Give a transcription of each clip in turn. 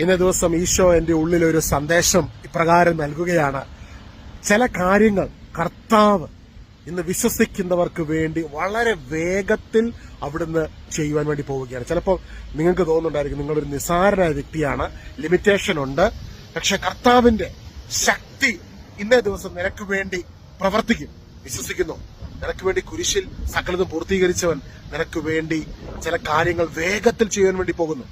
ഇന്ന ദിവസം ഈശോ എന്റെ ഉള്ളിൽ ഒരു സന്ദേശം ഇപ്രകാരം നൽകുകയാണ്. ചില കാര്യങ്ങൾ കർത്താവ് ഇന്ന് വിശ്വസിക്കുന്നവർക്ക് വേണ്ടി വളരെ വേഗത്തിൽ അവിടുന്ന് ചെയ്യുവാൻ വേണ്ടി പോവുകയാണ്. ചിലപ്പോൾ നിങ്ങൾക്ക് തോന്നുന്നുണ്ടായിരിക്കും നിങ്ങളൊരു നിസ്സാരനായ വ്യക്തിയാണ്. ലിമിറ്റേഷൻ ഉണ്ട്. പക്ഷെ കർത്താവിന്റെ ശക്തി ഇന്നേ ദിവസം നിനക്ക് വേണ്ടി പ്രവർത്തിക്കും. വിശ്വസിക്കുന്നു. നിനക്ക് വേണ്ടി കുരിശിൽ സകലതും പൂർത്തീകരിച്ചവൻ നിനക്ക് വേണ്ടി ചില കാര്യങ്ങൾ വേഗത്തിൽ ചെയ്യാൻ വേണ്ടി പോകുന്നു.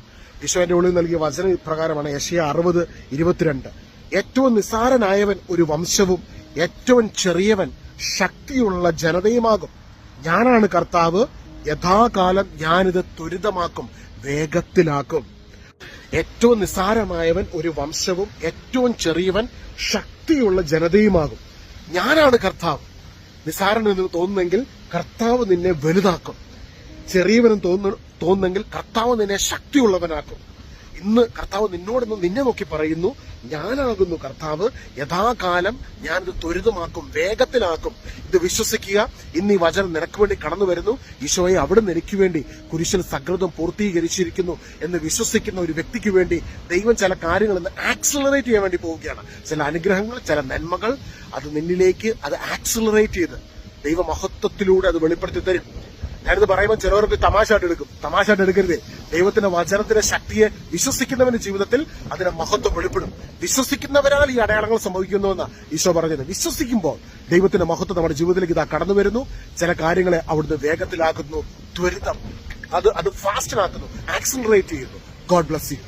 ഈശോന്റെ ഉള്ളിൽ നൽകിയ വചന പ്രകാരമാണ് യശയ അറുപത് ഇരുപത്തിരണ്ട്. ഏറ്റവും നിസ്സാരനായവൻ ഒരു വംശവും ഏറ്റവും ചെറിയവൻ ശക്തിയുള്ള ജനതയുമാകും. ഞാനാണ് കർത്താവ് യഥാകാലം ഞാനിത് ത്വരിതമാക്കും വേഗത്തിലാക്കും. ഏറ്റവും നിസ്സാരമായവൻ ഒരു വംശവും ഏറ്റവും ചെറിയവൻ ശക്തിയുള്ള ജനതയുമാകും. ഞാനാണ് കർത്താവ്. നിസ്സാരൻ എന്ന് തോന്നുന്നെങ്കിൽ കർത്താവ് നിന്നെ വലുതാക്കും. ചെറിയവനും തോന്നു തോന്നുന്നെങ്കിൽ കർത്താവ് നിന്നെ ശക്തിയുള്ളവനാക്കും. ഇന്ന് കർത്താവ് നിന്നോടൊന്ന് നിന്നെ നോക്കി പറയുന്നു ഞാനാകുന്നു കർത്താവ് യഥാകാലം ഞാനിത് ത്വരിതമാക്കും വേഗത്തിലാക്കും. ഇത് വിശ്വസിക്കുക ഇന്ന് ഈ വചനം നിനക്ക് വേണ്ടി കടന്നു വരുന്നു. ഈശോയെ അവിടെ നിനക്ക് വേണ്ടി കുരിശിൽ സകൃതം പൂർത്തീകരിച്ചിരിക്കുന്നു എന്ന് വിശ്വസിക്കുന്ന ഒരു വ്യക്തിക്ക് വേണ്ടി ദൈവം ചില കാര്യങ്ങൾ ഇന്ന് ആക്സിലറേറ്റ് ചെയ്യാൻ വേണ്ടി പോവുകയാണ്. ചില അനുഗ്രഹങ്ങൾ ചില നന്മകൾ അത് നിന്നിലേക്ക് അത് ആക്സിലറേറ്റ് ചെയ്ത് ദൈവമഹത്വത്തിലൂടെ അത് വെളിപ്പെടുത്തി തരും. ഞാനിത് പറയുമ്പോൾ ചിലവർക്ക് തമാശയായിട്ട് എടുക്കും. തമാശയായിട്ട് എടുക്കരുത്. ദൈവത്തിന്റെ വചനത്തിന്റെ ശക്തിയെ വിശ്വസിക്കുന്നവന്റെ ജീവിതത്തിൽ അതിന്റെ മഹത്വം വെളിപ്പെടും. വിശ്വസിക്കുന്നവരാൽ ഈ അടയാളങ്ങൾ സംഭവിക്കുന്നുവെന്ന് ഈശോ പറഞ്ഞത്. വിശ്വസിക്കുമ്പോൾ ദൈവത്തിന്റെ മഹത്വം നമ്മുടെ ജീവിതത്തിലേക്ക് ഇതാ കടന്നു വരുന്നു. ചില കാര്യങ്ങളെ അവിടുന്ന് വേഗത്തിലാക്കുന്നു. ത്വരിതം. അത് അത് ഫാസ്റ്റിനാക്കുന്നു. ആക്സിലറേറ്റ് ചെയ്യുന്നു. God bless you